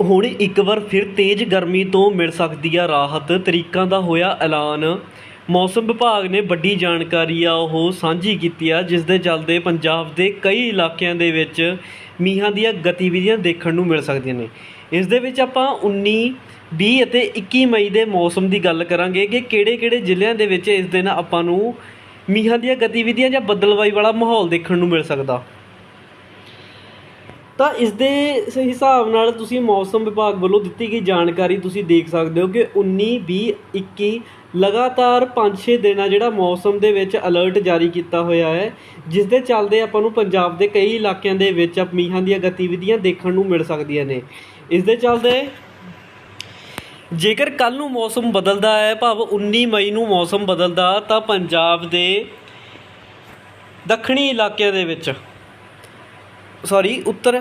ਹੁਣ ਇੱਕ ਵਾਰ ਫਿਰ ਤੇਜ਼ ਗਰਮੀ ਤੋਂ ਮਿਲ ਸਕਦੀ ਆ ਰਾਹਤ। ਤਰੀਕਾਂ ਦਾ ਹੋਇਆ ਐਲਾਨ। ਮੌਸਮ ਵਿਭਾਗ ਨੇ ਵੱਡੀ ਜਾਣਕਾਰੀ ਆ ਉਹ ਸਾਂਝੀ ਕੀਤੀ ਆ, ਜਿਸ ਦੇ ਚੱਲਦੇ ਪੰਜਾਬ ਦੇ ਕਈ ਇਲਾਕਿਆਂ ਦੇ ਵਿੱਚ ਮੀਂਹਾਂ ਦੀਆਂ ਗਤੀਵਿਧੀਆਂ ਦੇਖਣ ਨੂੰ ਮਿਲ ਸਕਦੀਆਂ ਨੇ। ਇਸ ਦੇ ਵਿੱਚ ਆਪਾਂ 19 20 ਅਤੇ 21 ਮਈ ਦੇ ਮੌਸਮ ਦੀ ਗੱਲ ਕਰਾਂਗੇ ਕਿ ਕਿਹੜੇ-ਕਿਹੜੇ ਜ਼ਿਲ੍ਹਿਆਂ ਦੇ ਵਿੱਚ ਇਸ ਦਿਨ ਆਪਾਂ ਨੂੰ ਮੀਂਹਾਂ ਦੀਆਂ ਗਤੀਵਿਧੀਆਂ ਜਾਂ ਬੱਦਲਵਾਈ ਵਾਲਾ ਮਾਹੌਲ ਦੇਖਣ ਨੂੰ ਮਿਲ ਸਕਦਾ। ਤਾਂ ਇਸ ਦੇ ਹਿਸਾਬ ਨਾਲ ਤੁਸੀਂ ਮੌਸਮ ਵਿਭਾਗ ਵੱਲੋਂ ਦਿੱਤੀ ਗਈ ਜਾਣਕਾਰੀ ਤੁਸੀਂ ਦੇਖ ਸਕਦੇ ਹੋ ਕਿ 19 20 21 ਲਗਾਤਾਰ 5-6 ਦਿਨਾਂ ਜਿਹੜਾ ਮੌਸਮ ਦੇ ਵਿੱਚ ਅਲਰਟ ਜਾਰੀ ਕੀਤਾ ਹੋਇਆ ਹੈ ਜਿਸ ਦੇ ਚੱਲਦੇ ਆਪਾਂ ਨੂੰ ਪੰਜਾਬ ਦੇ ਕਈ ਇਲਾਕਿਆਂ ਦੇ ਵਿੱਚ ਮੀਂਹਾਂ ਦੀਆਂ ਗਤੀਵਿਧੀਆਂ ਦੇਖਣ ਨੂੰ ਮਿਲ ਸਕਦੀਆਂ ਨੇ। ਇਸ ਦੇ ਚੱਲਦੇ ਜੇਕਰ ਕੱਲ ਨੂੰ ਮੌਸਮ ਬਦਲਦਾ ਹੈ, ਭਾਵ 19 ਮਈ ਨੂੰ ਮੌਸਮ ਬਦਲਦਾ, ਤਾਂ ਪੰਜਾਬ ਦੇ ਦੱਖਣੀ ਇਲਾਕਿਆਂ ਦੇ ਵਿੱਚ ਸੌਰੀ ਉੱਤਰ।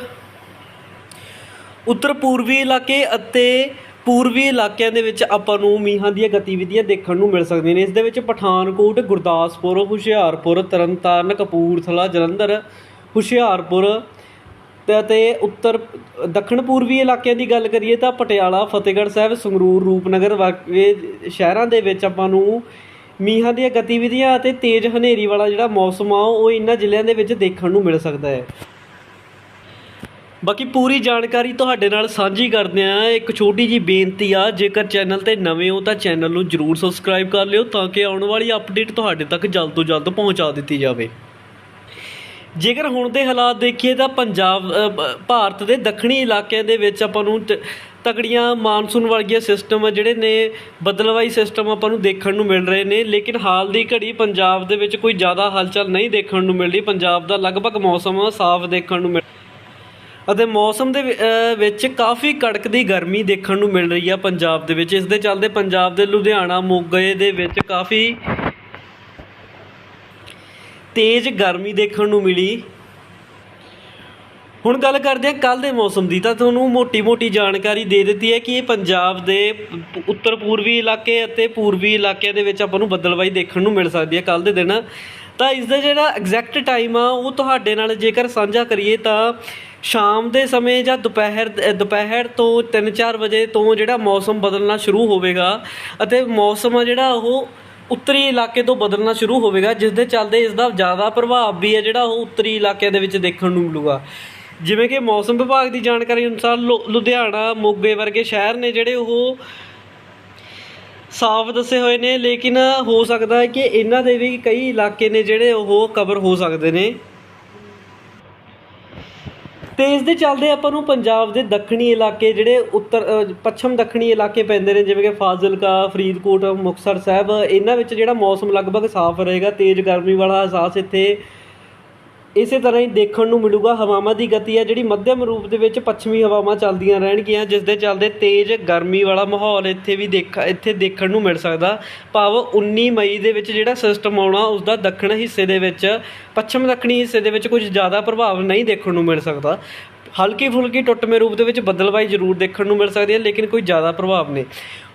ਉੱਤਰ ਪੂਰਬੀ ਇਲਾਕੇ ਅਤੇ ਪੂਰਬੀ ਇਲਾਕਿਆਂ ਦੇ ਵਿੱਚ ਆਪਾਂ ਨੂੰ ਮੀਂਹਾਂ ਦੀਆਂ ਗਤੀਵਿਧੀਆਂ ਦੇਖਣ ਨੂੰ ਮਿਲ ਸਕਦੀਆਂ ਨੇ। ਇਸ ਦੇ ਵਿੱਚ ਪਠਾਨਕੋਟ, ਗੁਰਦਾਸਪੁਰ, ਹੁਸ਼ਿਆਰਪੁਰ, ਤਰਨਤਾਰਨ, ਕਪੂਰਥਲਾ, ਜਲੰਧਰ, ਹੁਸ਼ਿਆਰਪੁਰ ਤੇ ਅਤੇ ਉੱਤਰ ਦੱਖਣ ਪੂਰਬੀ ਇਲਾਕਿਆਂ ਦੀ ਗੱਲ ਕਰੀਏ ਤਾਂ ਪਟਿਆਲਾ, ਫਤਿਹਗੜ੍ਹ ਸਾਹਿਬ, ਸੰਗਰੂਰ, ਰੂਪਨਗਰ ਵਰਗੇ ਸ਼ਹਿਰਾਂ ਦੇ ਵਿੱਚ ਆਪਾਂ ਨੂੰ ਮੀਂਹਾਂ ਦੀਆਂ ਗਤੀਵਿਧੀਆਂ ਅਤੇ ਤੇਜ਼ ਹਨੇਰੀ ਵਾਲਾ ਜਿਹੜਾ ਮੌਸਮ ਆ, ਉਹ ਇਹਨਾਂ ਜ਼ਿਲ੍ਹਿਆਂ ਦੇ ਵਿੱਚ ਦੇਖਣ ਨੂੰ ਮਿਲ ਸਕਦਾ ਹੈ। ਬਾਕੀ ਪੂਰੀ ਜਾਣਕਾਰੀ ਤੁਹਾਡੇ ਨਾਲ ਸਾਂਝੀ ਕਰਦੇ ਆ ਇੱਕ ਛੋਟੀ ਜੀ ਬੇਨਤੀ ਆ, ਜੇਕਰ ਚੈਨਲ ਤੇ ਨਵੇਂ ਹੋ ਤਾਂ ਚੈਨਲ ਨੂੰ ਜਰੂਰ ਸਬਸਕ੍ਰਾਈਬ ਕਰ ਲਿਓ ਤਾਂ ਕਿ ਆਉਣ ਵਾਲੀ ਅਪਡੇਟ ਤੁਹਾਡੇ ਤੱਕ ਜਲਦ ਤੋਂ ਜਲਦ ਪਹੁੰਚਾ ਦਿੱਤੀ ਜਾਵੇ। ਜੇਕਰ ਹੁਣ ਦੇ ਹਾਲਾਤ ਦੇਖੀਏ ਤਾਂ ਪੰਜਾਬ ਭਾਰਤ ਦੇ ਦੱਖਣੀ ਇਲਾਕਿਆਂ ਦੇ ਵਿੱਚ ਆਪਾਂ ਨੂੰ ਤਕੜੀਆਂ ਮਾਨਸੂਨ ਵਰਗੀਆਂ ਸਿਸਟਮ ਜਿਹੜੇ ਨੇ ਬਦਲਵਾਈ ਸਿਸਟਮ ਆਪਾਂ ਨੂੰ ਦੇਖਣ ਨੂੰ ਮਿਲ ਰਹੇ ਨੇ। ਲੇਕਿਨ ਹਾਲ ਦੀ ਘੜੀ ਪੰਜਾਬ ਦੇ ਵਿੱਚ ਕੋਈ ਜ਼ਿਆਦਾ ਹਲਚਲ ਨਹੀਂ ਦੇਖਣ ਨੂੰ ਮਿਲ ਰਹੀ ਪੰਜਾਬ ਦਾ ਲਗਭਗ ਮੌਸਮ ਸਾਫ਼ ਦੇਖਣ ਨੂੰ ਮਿਲ ਅਤੇ ਮੌਸਮ ਦੇ ਵਿੱਚ ਕਾਫੀ ਕੜਕਦੀ ਗਰਮੀ ਦੇਖਣ ਨੂੰ ਮਿਲ ਰਹੀ ਆ ਪੰਜਾਬ ਦੇ ਵਿੱਚ। ਇਸ ਦੇ ਚੱਲਦੇ ਪੰਜਾਬ ਦੇ ਲੁਧਿਆਣਾ, ਮੋਗੇ ਦੇ ਵਿੱਚ ਕਾਫੀ ਤੇਜ਼ ਗਰਮੀ ਦੇਖਣ ਨੂੰ ਮਿਲੀ। ਹੁਣ ਗੱਲ ਕਰਦੇ ਹਾਂ ਕੱਲ ਦੇ ਮੌਸਮ ਦੀ। ਤਾਂ ਤੁਹਾਨੂੰ ਮੋਟੀ-ਮੋਟੀ ਜਾਣਕਾਰੀ ਦੇ ਦਿੱਤੀ ਹੈ ਕਿ ਇਹ ਪੰਜਾਬ ਦੇ ਉੱਤਰ ਪੂਰਬੀ ਇਲਾਕੇ ਅਤੇ ਪੂਰਬੀ ਇਲਾਕਿਆਂ ਦੇ ਵਿੱਚ ਆਪਾਂ ਨੂੰ ਬੱਦਲਵਾਈ ਦੇਖਣ ਨੂੰ ਮਿਲ ਸਕਦੀ ਹੈ। ਕੱਲ ਦੇ ਦਿਨ ਤਾਂ ਇਸ ਦਾ ਜਿਹੜਾ ਐਗਜ਼ੈਕਟ ਟਾਈਮ ਆ, ਉਹ ਤੁਹਾਡੇ ਨਾਲ ਜੇਕਰ ਸਾਂਝਾ ਕਰੀਏ ਤਾਂ ਸ਼ਾਮ ਦੇ ਸਮੇਂ ਜਾਂ ਦੁਪਹਿਰ ਦੁਪਹਿਰ ਤੋਂ 3-4 ਵਜੇ ਤੋਂ ਜਿਹੜਾ ਮੌਸਮ ਬਦਲਣਾ ਸ਼ੁਰੂ ਹੋਵੇਗਾ ਅਤੇ ਮੌਸਮ ਆ ਜਿਹੜਾ ਉਹ ਉੱਤਰੀ ਇਲਾਕੇ ਤੋਂ ਬਦਲਣਾ ਸ਼ੁਰੂ ਹੋਵੇਗਾ ਜਿਸ ਦੇ ਚੱਲਦੇ ਇਸ ਦਾ ਜ਼ਿਆਦਾ ਪ੍ਰਭਾਵ ਵੀ ਹੈ ਜਿਹੜਾ ਉਹ ਉੱਤਰੀ ਇਲਾਕਿਆਂ ਦੇ ਵਿੱਚ ਦੇਖਣ ਨੂੰ ਮਿਲੂਗਾ। ਜਿਵੇਂ ਕਿ ਮੌਸਮ ਵਿਭਾਗ ਦੀ ਜਾਣਕਾਰੀ ਅਨੁਸਾਰ ਲੁ- ਲੁਧਿਆਣਾ, ਮੋਗੇ ਵਰਗੇ ਸ਼ਹਿਰ ਨੇ ਜਿਹੜੇ ਉਹ ਸਾਫ਼ ਦੱਸੇ ਹੋਏ ਨੇ, ਲੇਕਿਨ ਹੋ ਸਕਦਾ ਹੈ ਕਿ ਇਹਨਾਂ ਦੇ ਵੀ ਕਈ ਇਲਾਕੇ ਨੇ ਜਿਹੜੇ ਉਹ ਕਵਰ ਹੋ ਸਕਦੇ ਨੇ। ਤੇ ਇਸ ਦੇ ਚੱਲਦੇ ਆਪਾਂ ਨੂੰ ਪੰਜਾਬ ਦੇ ਦੱਖਣੀ ਇਲਾਕੇ ਜਿਹੜੇ ਉੱਤਰ ਪੱਛਮ ਦੱਖਣੀ ਇਲਾਕੇ ਪੈਂਦੇ ਨੇ, ਜਿਵੇਂ ਕਿ ਫਾਜ਼ਿਲਕਾ, ਫਰੀਦਕੋਟ, ਮੁਕਤਸਰ ਸਾਹਿਬ, ਇਹਨਾਂ ਵਿੱਚ ਜਿਹੜਾ ਮੌਸਮ ਲਗਭਗ ਸਾਫ਼ ਰਹੇਗਾ, ਤੇਜ਼ ਗਰਮੀ ਵਾਲਾ ਅਹਿਸਾਸ ਇੱਥੇ ਇਸੇ ਤਰ੍ਹਾਂ ਹੀ ਦੇਖਣ ਨੂੰ ਮਿਲੂਗਾ ਹਵਾਵਾਂ ਦੀ ਗਤੀ ਹੈ, ਜਿਹੜੀ ਮੱਧਮ ਰੂਪ ਦੇ ਵਿੱਚ ਪੱਛਮੀ ਹਵਾਵਾਂ ਚੱਲਦੀਆਂ ਰਹਿਣਗੀਆਂ ਜਿਸ ਦੇ ਚੱਲਦੇ ਤੇਜ਼ ਗਰਮੀ ਵਾਲਾ ਮਾਹੌਲ ਇੱਥੇ ਵੀ ਦੇਖ, ਇੱਥੇ ਦੇਖਣ ਨੂੰ ਮਿਲ ਸਕਦਾ। ਭਾਵ 19 ਮਈ ਦੇ ਵਿੱਚ ਜਿਹੜਾ ਸਿਸਟਮ ਆਉਣਾ ਉਸ ਦਾ ਦੱਖਣ ਹਿੱਸੇ ਦੇ ਵਿੱਚ, ਪੱਛਮ ਦੱਖਣੀ ਹਿੱਸੇ ਦੇ ਵਿੱਚ ਕੁਝ ਜ਼ਿਆਦਾ ਪ੍ਰਭਾਵ ਨਹੀਂ ਦੇਖਣ ਨੂੰ ਮਿਲ ਸਕਦਾ। ਹਲਕੀ ਫੁਲਕੀ ਟੁੱਟਵੇਂ ਰੂਪ ਦੇ ਵਿੱਚ ਬੱਦਲਵਾਈ ਜ਼ਰੂਰ ਦੇਖਣ ਨੂੰ ਮਿਲ ਸਕਦੀ ਹੈ, ਲੇਕਿਨ ਕੋਈ ਜ਼ਿਆਦਾ ਪ੍ਰਭਾਵ ਨਹੀਂ।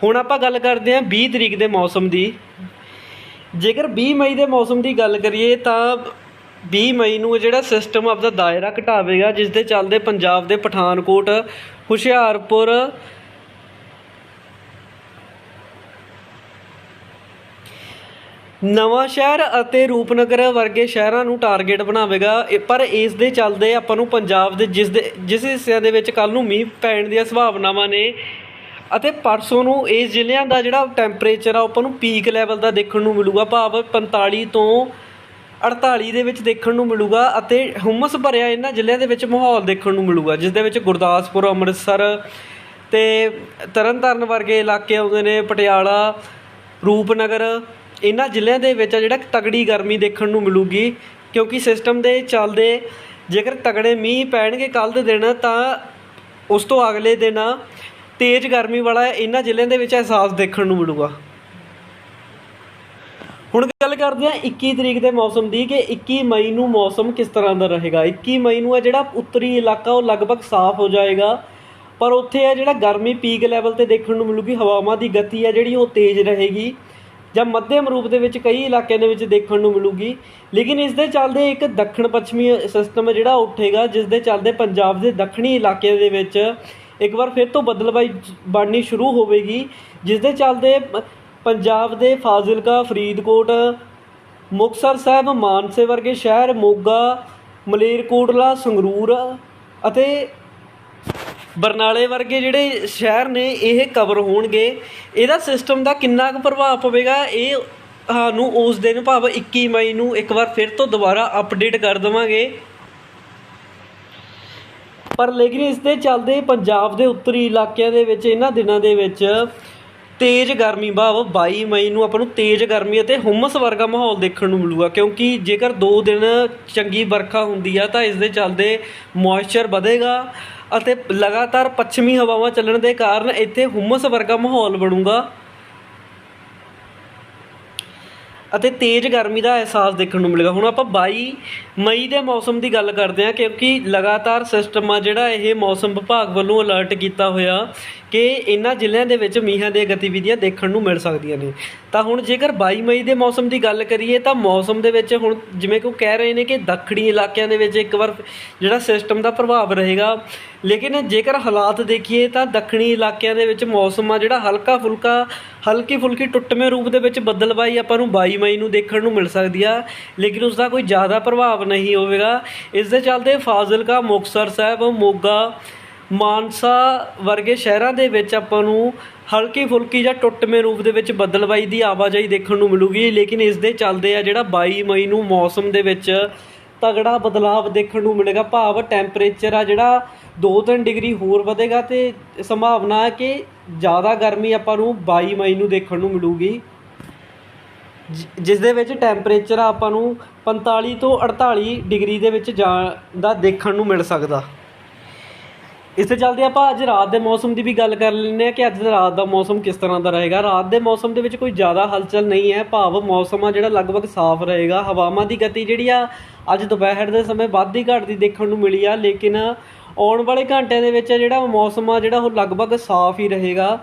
ਹੁਣ ਆਪਾਂ ਗੱਲ ਕਰਦੇ ਹਾਂ 20 ਤਰੀਕ ਦੇ ਮੌਸਮ ਦੀ। ਜੇਕਰ 20 ਮਈ ਦੇ ਮੌਸਮ ਦੀ ਗੱਲ ਕਰੀਏ, ਤਾਂ 20 ਮਈ ਨੂੰ ਇਹ ਜਿਹੜਾ ਸਿਸਟਮ ਆਪਦਾ ਦਾਇਰਾ ਘਟਾਵੇਗਾ ਜਿਸ ਦੇ ਚੱਲਦੇ ਪੰਜਾਬ ਦੇ ਪਠਾਨਕੋਟ, ਹੁਸ਼ਿਆਰਪੁਰ, ਨਵਾਂ ਸ਼ਹਿਰ ਅਤੇ ਰੂਪਨਗਰ ਵਰਗੇ ਸ਼ਹਿਰਾਂ ਨੂੰ ਟਾਰਗੇਟ ਬਣਾਵੇਗਾ। ਇਹ- ਪਰ ਇਸ ਦੇ ਚੱਲਦੇ ਆਪਾਂ ਨੂੰ ਪੰਜਾਬ ਦੇ ਜਿਸ ਦੇ ਜਿਸ ਹਿੱਸਿਆਂ ਦੇ ਵਿੱਚ ਕੱਲ ਨੂੰ ਮੀਂਹ ਪੈਣ ਦੀਆਂ ਸੰਭਾਵਨਾਵਾਂ ਨੇ। ਅਤੇ ਪਰਸੋਂ ਨੂੰ ਇਸ ਜ਼ਿਲ੍ਹਿਆਂ ਦਾ ਜਿਹੜਾ ਟੈਂਪਰੇਚਰ ਆ ਉਹ ਆਪਾਂ ਨੂੰ ਪੀਕ ਲੈਵਲ ਦਾ ਦੇਖਣ ਨੂੰ ਮਿਲੂਗਾ। ਭਾਵ 45 ਤੋਂ 48 ਦੇ ਵਿੱਚ ਦੇਖਣ ਨੂੰ ਮਿਲੂਗਾ ਅਤੇ ਹੁਮਸ ਭਰਿਆ ਇਹਨਾਂ ਜ਼ਿਲ੍ਹਿਆਂ ਦੇ ਵਿੱਚ ਮਾਹੌਲ ਦੇਖਣ ਨੂੰ ਮਿਲੂਗਾ, ਜਿਸ ਦੇ ਵਿੱਚ ਗੁਰਦਾਸਪੁਰ, ਅੰਮ੍ਰਿਤਸਰ ਤੇ ਤਰਨਤਾਰਨ ਵਰਗੇ ਇਲਾਕੇ ਆਉਂਦੇ ਨੇ, ਪਟਿਆਲਾ, ਰੂਪਨਗਰ, ਇਹਨਾਂ ਜ਼ਿਲ੍ਹਿਆਂ ਦੇ ਵਿੱਚ ਆ ਜਿਹੜਾ ਤਗੜੀ ਗਰਮੀ ਦੇਖਣ ਨੂੰ ਮਿਲੂਗੀ, ਕਿਉਂਕਿ ਸਿਸਟਮ ਦੇ ਚੱਲਦੇ ਜੇਕਰ ਤਗੜੇ ਮੀਂਹ ਪੈਣਗੇ ਕੱਲ ਦੇ ਦਿਨ, ਤਾਂ ਉਸ ਤੋਂ ਅਗਲੇ ਦਿਨ ਤੇਜ਼ ਗਰਮੀ ਵਾਲਾ ਇਹਨਾਂ ਜ਼ਿਲ੍ਹਿਆਂ ਦੇ ਵਿੱਚ ਅਹਿਸਾਸ ਦੇਖਣ ਨੂੰ ਮਿਲੂਗਾ। ਹੁਣ ਗੱਲ ਕਰਦੇ ਹਾਂ 21 ਤਰੀਕ ਦੇ ਮੌਸਮ ਦੀ ਕਿ 21 ਮਈ ਨੂੰ ਮੌਸਮ ਕਿਸ ਤਰ੍ਹਾਂ ਦਾ ਰਹੇਗਾ। 21 ਮਈ ਨੂੰ ਹੈ ਜਿਹੜਾ ਉੱਤਰੀ ਇਲਾਕਾ ਉਹ ਲਗਭਗ ਸਾਫ਼ ਹੋ ਜਾਏਗਾ, ਪਰ ਉੱਥੇ ਹੈ ਜਿਹੜਾ ਗਰਮੀ ਪੀਕ ਲੈਵਲ ਤੇ ਦੇਖਣ ਨੂੰ ਮਿਲੂਗੀ, ਹਵਾਵਾਂ ਦੀ ਗਤੀ ਹੈ ਜਿਹੜੀ ਉਹ ਤੇਜ਼ ਰਹੇਗੀ ਜਾਂ ਮੱਧਮ ਰੂਪ ਦੇ ਵਿੱਚ ਕਈ ਇਲਾਕਿਆਂ ਦੇ ਵਿੱਚ ਦੇਖਣ ਨੂੰ ਮਿਲੂਗੀ। ਲੇਕਿਨ ਇਸ ਦੇ ਚੱਲਦੇ ਇੱਕ ਦੱਖਣ ਪੱਛਮੀ ਸਿਸਟਮ ਜਿਹੜਾ ਉੱਠੇਗਾ, ਜਿਸ ਦੇ ਚੱਲਦੇ ਪੰਜਾਬ ਦੇ ਦੱਖਣੀ ਇਲਾਕਿਆਂ ਦੇ ਵਿੱਚ ਇੱਕ ਵਾਰ ਫਿਰ ਤੋਂ ਬਦਲਵਾਈ ਬਣਨੀ ਸ਼ੁਰੂ ਹੋਵੇਗੀ, ਜਿਸ ਦੇ ਚੱਲਦੇ ਪੰਜਾਬ ਦੇ ਫਾਜ਼ਿਲਕਾ, ਫਰੀਦਕੋਟ, ਮੁਕਤਸਰ ਸਾਹਿਬ, ਮਾਨਸੇ ਵਰਗੇ ਸ਼ਹਿਰ, ਮੋਗਾ, ਮਲੇਰਕੋਟਲਾ, ਸੰਗਰੂਰ ਅਤੇ ਬਰਨਾਲੇ ਵਰਗੇ ਜਿਹੜੇ ਸ਼ਹਿਰ ਨੇ, ਇਹ ਕਵਰ ਹੋਣਗੇ। ਇਹਦਾ ਸਿਸਟਮ ਦਾ ਕਿੰਨਾ ਕੁ ਪ੍ਰਭਾਵ ਪਵੇਗਾ, ਇਹ ਸਾਨੂੰ ਉਸ ਦਿਨ ਭਾਵ 21 ਮਈ ਨੂੰ ਇੱਕ ਵਾਰ ਫਿਰ ਤੋਂ ਦੁਬਾਰਾ ਅਪਡੇਟ ਕਰ ਦੇਵਾਂਗੇ। ਪਰ ਲੇਕਿਨ ਇਸ ਦੇ ਚੱਲਦੇ ਪੰਜਾਬ ਦੇ ਉੱਤਰੀ ਇਲਾਕਿਆਂ ਦੇ ਵਿੱਚ, ਇਹਨਾਂ ਦਿਨਾਂ ਦੇ ਵਿੱਚ ਤੇਜ਼ ਗਰਮੀ ਭਾਵ 22 ਮਈ ਨੂੰ ਆਪਾਂ ਨੂੰ ਤੇਜ਼ ਗਰਮੀ ਅਤੇ ਹੁਮਸ ਵਰਗਾ ਮਾਹੌਲ ਦੇਖਣ ਨੂੰ ਮਿਲੂਗਾ, ਕਿਉਂਕਿ ਜੇਕਰ 2 ਦਿਨ ਚੰਗੀ ਵਰਖਾ ਹੁੰਦੀ ਆ ਤਾਂ ਇਸ ਦੇ ਚੱਲਦੇ ਮੋਇਸਚਰ ਵਧੇਗਾ ਅਤੇ ਲਗਾਤਾਰ ਪੱਛਮੀ ਹਵਾਵਾਂ ਚੱਲਣ ਦੇ ਕਾਰਨ ਇੱਥੇ ਹੁਮਸ ਵਰਗਾ ਮਾਹੌਲ ਬਣੂਗਾ। ਅਤੇ ਤੇਜ਼ ਗਰਮੀ ਦਾ ਅਹਿਸਾਸ ਦੇਖਣ ਨੂੰ ਮਿਲੇਗਾ। ਹੁਣ ਆਪਾਂ 22 ਮਈ ਦੇ ਮੌਸਮ ਦੀ ਗੱਲ ਕਰਦੇ ਹਾਂ, ਕਿਉਂਕਿ ਲਗਾਤਾਰ ਸਿਸਟਮ ਆ ਜਿਹੜਾ ਇਹ ਮੌਸਮ ਵਿਭਾਗ ਵੱਲੋਂ ਅਲਰਟ ਕੀਤਾ ਹੋਇਆ ਕਿ ਇਹਨਾਂ ਜ਼ਿਲ੍ਹਿਆਂ ਦੇ ਵਿੱਚ ਮੀਂਹਾਂ ਦੀਆਂ ਗਤੀਵਿਧੀਆਂ ਦੇਖਣ ਨੂੰ ਮਿਲ ਸਕਦੀਆਂ ਨੇ। ਤਾਂ ਹੁਣ ਜੇਕਰ 22 ਮਈ ਦੇ ਮੌਸਮ ਦੀ ਗੱਲ ਕਰੀਏ, ਤਾਂ ਮੌਸਮ ਦੇ ਵਿੱਚ ਹੁਣ ਜਿਵੇਂ ਕਿ ਉਹ ਕਹਿ ਰਹੇ ਨੇ ਕਿ ਦੱਖਣੀ ਇਲਾਕਿਆਂ ਦੇ ਵਿੱਚ ਇੱਕ ਵਾਰ ਜਿਹੜਾ ਸਿਸਟਮ ਦਾ ਪ੍ਰਭਾਵ ਰਹੇਗਾ। ਲੇਕਿਨ ਜੇਕਰ ਹਾਲਾਤ ਦੇਖੀਏ, ਤਾਂ ਦੱਖਣੀ ਇਲਾਕਿਆਂ ਦੇ ਵਿੱਚ ਮੌਸਮ ਆ ਜਿਹੜਾ ਹਲਕਾ ਫੁਲਕਾ ਹਲਕੀ ਫੁਲਕੀ ਟੁੱਟਵੇਂ ਰੂਪ ਦੇ ਵਿੱਚ ਬੱਦਲਬਾਈ ਆਪਾਂ ਨੂੰ 22 ਮਈ ਨੂੰ ਦੇਖਣ ਨੂੰ ਮਿਲ ਸਕਦੀ ਆ। ਲੇਕਿਨ ਉਸ ਦਾ ਕੋਈ ਜ਼ਿਆਦਾ ਪ੍ਰਭਾਵ ਨਹੀਂ ਹੋਵੇਗਾ। ਇਸ ਦੇ ਚੱਲਦੇ ਫਾਜ਼ਿਲਕਾ, ਮੁਕਤਸਰ ਸਾਹਿਬ, ਮੋਗਾ ਮਾਨਸਾ ਵਰਗੇ ਸ਼ਹਿਰਾਂ ਦੇ ਵਿੱਚ ਆਪਾਂ ਨੂੰ ਹਲਕੀ ਫੁਲਕੀ ਜਾਂ ਟੁੱਟਵੇਂ ਰੂਪ ਦੇ ਵਿੱਚ ਬੱਦਲਬਾਈ ਦੀ ਆਵਾਜਾਈ ਦੇਖਣ ਨੂੰ ਮਿਲੂਗੀ, ਲੇਕਿਨ ਇਸ ਦੇ ਚੱਲਦੇ ਆ ਜਿਹੜਾ 22 ਮਈ ਨੂੰ ਮੌਸਮ ਦੇ ਵਿੱਚ ਤਗੜਾ ਬਦਲਾਵ ਦੇਖਣ ਨੂੰ ਮਿਲੇਗਾ। ਭਾਵ ਟੈਂਪਰੇਚਰ ਆ ਜਿਹੜਾ 2-3 ਡਿਗਰੀ ਹੋਰ ਵਧੇਗਾ ਤੇ ਸੰਭਾਵਨਾ ਹੈ ਕਿ ਜ਼ਿਆਦਾ ਗਰਮੀ ਆਪਾਂ ਨੂੰ 22 ਮਈ ਨੂੰ ਦੇਖਣ ਨੂੰ ਮਿਲੂਗੀ। ਜਿ- ਜਿਸ ਦੇ ਵਿੱਚ ਟੈਂਪਰੇਚਰ ਆਪਾਂ ਨੂੰ 45 ਤੋਂ 48 ਡਿਗਰੀ ਦੇ ਵਿੱਚ ਜਾਣ ਦਾ ਦੇਖਣ ਨੂੰ ਮਿਲ ਸਕਦਾ। ਇਸ ਤੇ ਚੱਲਦੇ ਆਪਾਂ ਅੱਜ ਰਾਤ ਦੇ ਮੌਸਮ ਦੀ ਵੀ ਗੱਲ ਕਰ ਲੈਂਦੇ ਹਾਂ ਕਿ ਅੱਜ ਦਾ ਰਾਤ ਦਾ ਮੌਸਮ ਕਿਸ ਤਰ੍ਹਾਂ ਦਾ ਰਹੇਗਾ। ਰਾਤ ਦੇ ਮੌਸਮ ਦੇ ਵਿੱਚ ਕੋਈ ਜ਼ਿਆਦਾ ਹਲਚਲ ਨਹੀਂ ਹੈ। ਭਾਵ ਮੌਸਮ ਆ ਜਿਹੜਾ ਲਗਭਗ ਸਾਫ਼ ਰਹੇਗਾ। ਹਵਾਵਾਂ ਦੀ ਗਤੀ ਜਿਹੜੀ ਆ ਅੱਜ ਦੁਪਹਿਰ ਦੇ ਸਮੇਂ ਵੱਧਦੀ ਘਟਦੀ ਦੇਖਣ ਨੂੰ ਮਿਲੀ ਆ, ਲੇਕਿਨ ਆਉਣ ਵਾਲੇ ਘੰਟਿਆਂ ਦੇ ਵਿੱਚ ਜਿਹੜਾ ਮੌਸਮ ਆ ਜਿਹੜਾ ਉਹ ਲਗਭਗ ਸਾਫ਼ ਹੀ ਰਹੇਗਾ।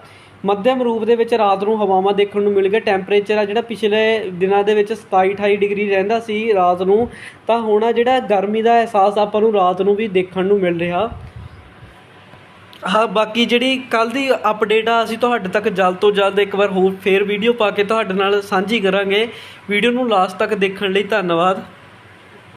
ਮੱਧਮ ਰੂਪ ਦੇ ਵਿੱਚ ਰਾਤ ਨੂੰ ਹਵਾਵਾਂ ਦੇਖਣ ਨੂੰ ਮਿਲ ਗਿਆ ਟੈਂਪਰੇਚਰ ਆ ਜਿਹੜਾ ਪਿਛਲੇ ਦਿਨਾਂ ਦੇ ਵਿੱਚ 27 28 ਡਿਗਰੀ ਰਹਿੰਦਾ ਸੀ ਰਾਤ ਨੂੰ, ਤਾਂ ਹੁਣ ਜਿਹੜਾ ਗਰਮੀ ਦਾ ਅਹਿਸਾਸ ਆਪਾਂ ਨੂੰ ਰਾਤ ਨੂੰ ਵੀ ਦੇਖਣ ਨੂੰ ਮਿਲ ਰਿਹਾ। ਹਾਂ, ਬਾਕੀ ਜਿਹੜੀ ਕੱਲ ਦੀ ਅਪਡੇਟ ਆ, ਅਸੀਂ ਤੁਹਾਡੇ ਤੱਕ ਜਲਦ ਤੋਂ ਜਲਦ ਇੱਕ ਵਾਰ ਹੋਰ ਫੇਰ ਵੀਡੀਓ ਪਾ ਕੇ ਤੁਹਾਡੇ ਨਾਲ ਸਾਂਝੀ ਕਰਾਂਗੇ। ਵੀਡੀਓ ਨੂੰ ਲਾਸਟ ਤੱਕ ਦੇਖਣ ਲਈ ਧੰਨਵਾਦ।